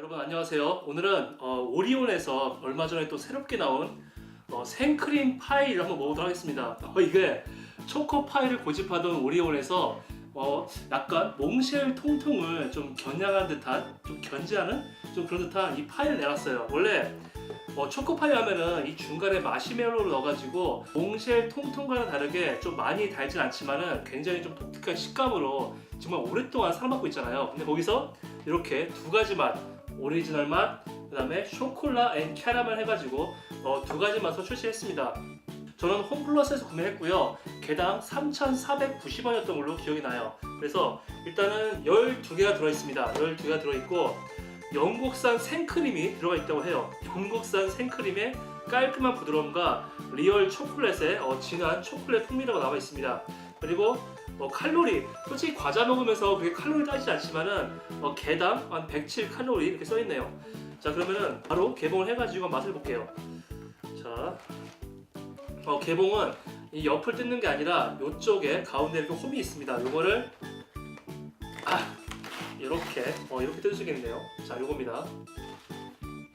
여러분 안녕하세요. 오늘은 어, 오리온에서 얼마 전에 또 새롭게 나온 어, 생크림 파이를 한번 먹어보도록 하겠습니다. 어, 이게 초코 파이를 고집하던 오리온에서 어, 약간 몽쉘 통통을 좀 겨냥한 듯한, 좀 견지하는 좀 그런 듯한 이 파이를 내놨어요. 원래 어, 초코파이 하면은 이 중간에 마시멜로를 넣어가지고 몽쉘 통통과는 다르게 좀 많이 달진 않지만은 굉장히 좀 독특한 식감으로 정말 오랫동안 사랑받고 있잖아요. 근데 거기서 이렇게 두 가지 맛, 오리지널 맛, 그 다음에 쇼콜라 앤 캐러멜 해가지고 어, 두 가지 맛으로 출시했습니다. 저는 홈플러스에서 구매했고요. 개당 3,490원이었던 걸로 기억이 나요. 그래서 일단은 12개가 들어있습니다. 12개가 들어있고 영국산 생크림이 들어가 있다고 해요. 영국산 생크림의 깔끔한 부드러움과 리얼 초콜릿의 어, 진한 초콜릿 풍미라고 나와 있습니다. 그리고 어, 칼로리 솔직히 과자 먹으면서 그게 칼로리 따지지 않지만은 어, 개당 한 107 칼로리 이렇게 써 있네요. 자 그러면은 바로 개봉을 해가지고 맛을 볼게요. 자 어, 개봉은 이 옆을 뜯는 게 아니라 이쪽에 가운데 이렇게 홈이 있습니다. 요거를 아 이렇게 어, 이렇게 있겠네요. 자 요겁니다.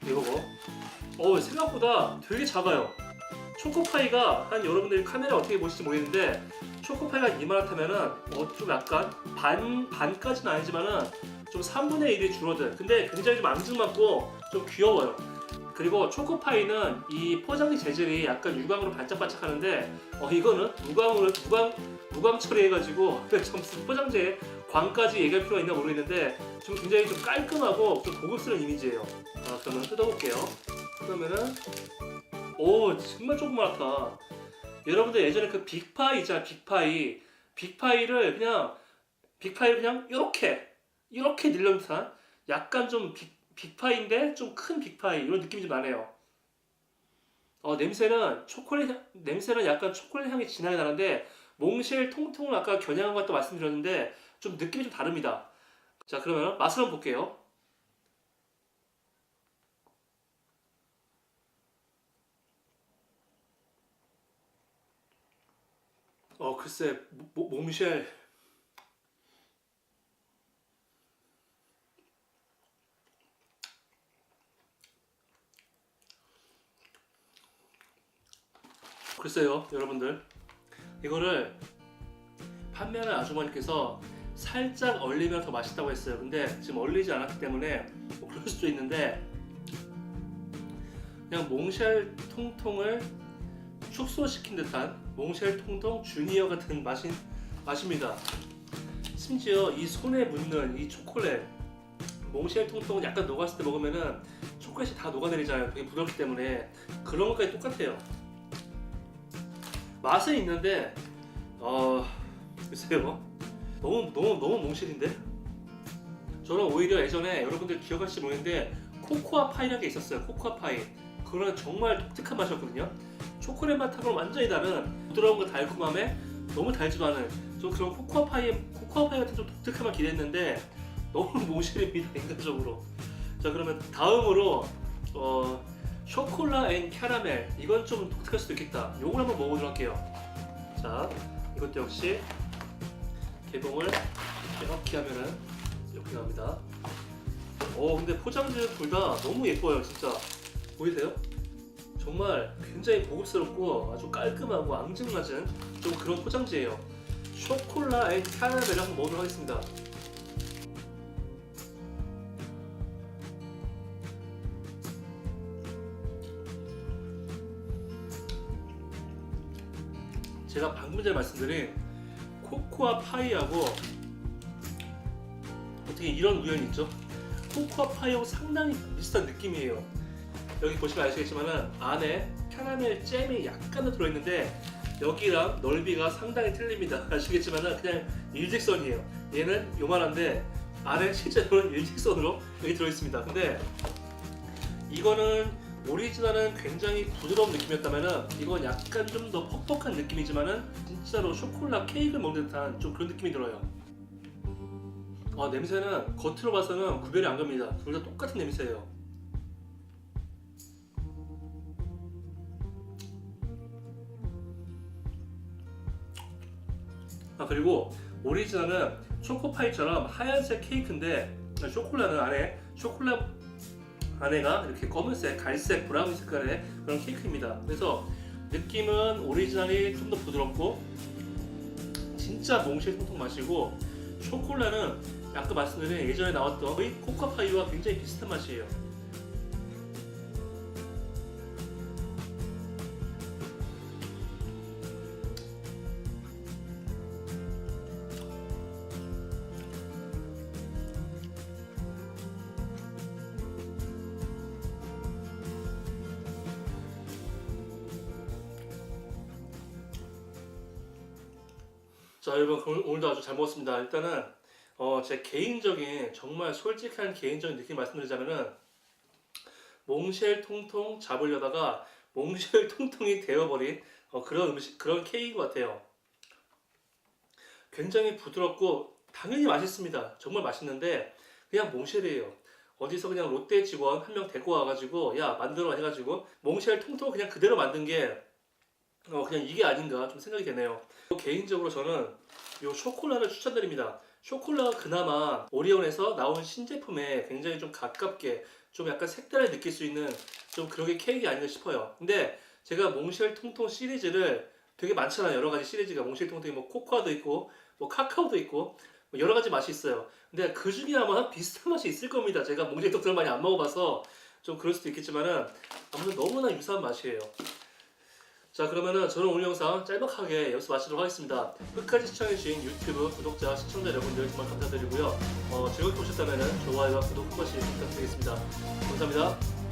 이거고. 어 생각보다 되게 작아요. 초코파이가 한 여러분들이 카메라 어떻게 보실지 모르겠는데 초코파이가 이만하다면은 어, 좀 약간 반 반까지는 아니지만은 좀 3분의 1이 줄어든. 근데 굉장히 좀 앙증맞고 좀 귀여워요. 그리고 초코파이는 이 포장지 재질이 약간 유광으로 반짝반짝하는데 어 이거는 무광으로 무광 무광 처리해가지고 좀 포장지에 광까지 얘기할 필요가 있나 모르겠는데 좀 굉장히 좀 깔끔하고 좀 고급스러운 이미지예요. 아 그러면 뜯어볼게요. 그러면은 오 정말 조그맣다. 여러분들 예전에 그 빅파이 있잖아요 빅파이 빅파이를 그냥 빅파이를 그냥 이렇게 이렇게 늘린 듯한 약간 좀 빅, 빅파이인데 좀 큰 빅파이 이런 느낌이 좀 나네요. 어 냄새는 초콜릿 향- 냄새는 약간 초콜릿 향이 진하게 나는데 몽쉘 통통을 아까 겨냥한 것도 말씀드렸는데 좀 느낌이 좀 다릅니다. 자 그러면 맛을 한번 볼게요. 어 글쎄 모- 모- 몽쉘. 글쎄요 여러분들. 이거를 판매하는 아주머니께서 살짝 얼리면 더 맛있다고 했어요. 근데 지금 얼리지 않았기 때문에 뭐 그럴 수도 있는데 그냥 몽쉘 통통을 축소시킨 듯한 몽쉘 통통 주니어 같은 맛인, 맛입니다. 심지어 이 손에 묻는 이 초콜릿 몽쉘 통통은 약간 녹았을 때 먹으면은 초콜릿이 다 녹아내리잖아요. 되게 부드럽기 때문에 그런 것까지 똑같아요. 맛은 있는데 어 글쎄요. 너무 너무 너무 몽실인데? 저는 오히려 예전에 여러분들 기억하실지 모르겠는데 코코아 파이라는 게 있었어요. 코코아 파이. 그거는 정말 독특한 맛이었거든요 초콜릿 맛하고는 완전히 다른 부드러움과 달콤함에 너무 달지도 않은 좀 그런 코코아 파이 코코아 파이 같은 좀 독특한 맛 기대했는데 너무 몽실입니다 인간적으로. 자 그러면 다음으로 어 쇼콜라 앤 캐러멜. 이건 좀 독특할 수도 있겠다. 요걸 한번 먹어보도록 할게요. 자 이것도 역시 개봉을 이렇게 하면은 이렇게 나옵니다. 어 근데 포장지 둘다 너무 예뻐요 진짜. 보이세요? 정말 굉장히 고급스럽고 아주 깔끔하고 앙증맞은 좀 그런 포장지예요 쇼콜라 앤 캐러멜을 한번 먹어보도록 하겠습니다 제가 방금 전에 말씀드린 코코아 파이하고 어떻게 이런 우연이 있죠? 코코아 파이하고 상당히 비슷한 느낌이에요. 여기 보시면 아시겠지만은 안에 캐러멜 잼이 약간 더 들어있는데 여기랑 넓이가 상당히 틀립니다. 아시겠지만은 그냥 일직선이에요. 얘는 요만한데 안에 실제로는 일직선으로 여기 들어있습니다. 근데 이거는 오리지널은 굉장히 부드러운 느낌이었다면은 이건 약간 좀 더 퍽퍽한 느낌이지만은 진짜로 쇼콜라 케이크를 먹는 듯한 좀 그런 느낌이 들어요. 아 냄새는 겉으로 봐서는 구별이 안 갑니다. 둘 다 똑같은 냄새예요. 아 그리고 오리지널은 초코파이처럼 하얀색 케이크인데 쇼콜라는 안에 초콜릿 안에가 이렇게 검은색, 갈색, 브라운 색깔의 그런 케이크입니다. 그래서 느낌은 오리지널이 좀 더 부드럽고 진짜 몽쉘 통통 맛이고 초콜릿은 아까 말씀드린 예전에 나왔던 거의 코카파이와 굉장히 비슷한 맛이에요. 자 여러분 오늘- 오늘도 아주 잘 먹었습니다. 일단은 어, 제 개인적인 정말 솔직한 개인적인 느낌 말씀드리자면은 몽쉘 통통 잡으려다가 몽쉘 통통이 되어버린 어, 그런 음식 그런 케이크인 것 같아요. 굉장히 부드럽고 당연히 맛있습니다. 정말 맛있는데 그냥 몽쉘이에요. 어디서 그냥 롯데 직원 한 명 데리고 와가지고 야 만들어 해가지고 몽쉘 통통 그냥 그대로 만든 게 어, 그냥 이게 아닌가 좀 생각이 되네요. 개인적으로 저는 이 쇼콜라를 추천드립니다. 쇼콜라가 그나마 오리온에서 나온 신제품에 굉장히 좀 가깝게 좀 약간 색다를 느낄 수 있는 좀 그런 게 케이크 아닌가 싶어요. 근데 제가 몽쉘 통통 시리즈를 되게 많잖아요. 여러 가지 시리즈가 몽쉘 통통이 뭐 코코아도 있고 뭐 카카오도 있고 뭐 여러 가지 맛이 있어요. 근데 그 중에 아마 비슷한 맛이 있을 겁니다. 제가 몽쉘 통통을 많이 안 먹어봐서 좀 그럴 수도 있겠지만은 아무튼 너무나 유사한 맛이에요. 자 그러면은 저는 오늘 영상 짤막하게 여기서 마치도록 하겠습니다. 끝까지 시청해주신 유튜브 구독자, 시청자 여러분들 정말 감사드리고요. 어, 즐겁게 보셨다면 좋아요와 구독 한 번씩 부탁드리겠습니다. 감사합니다.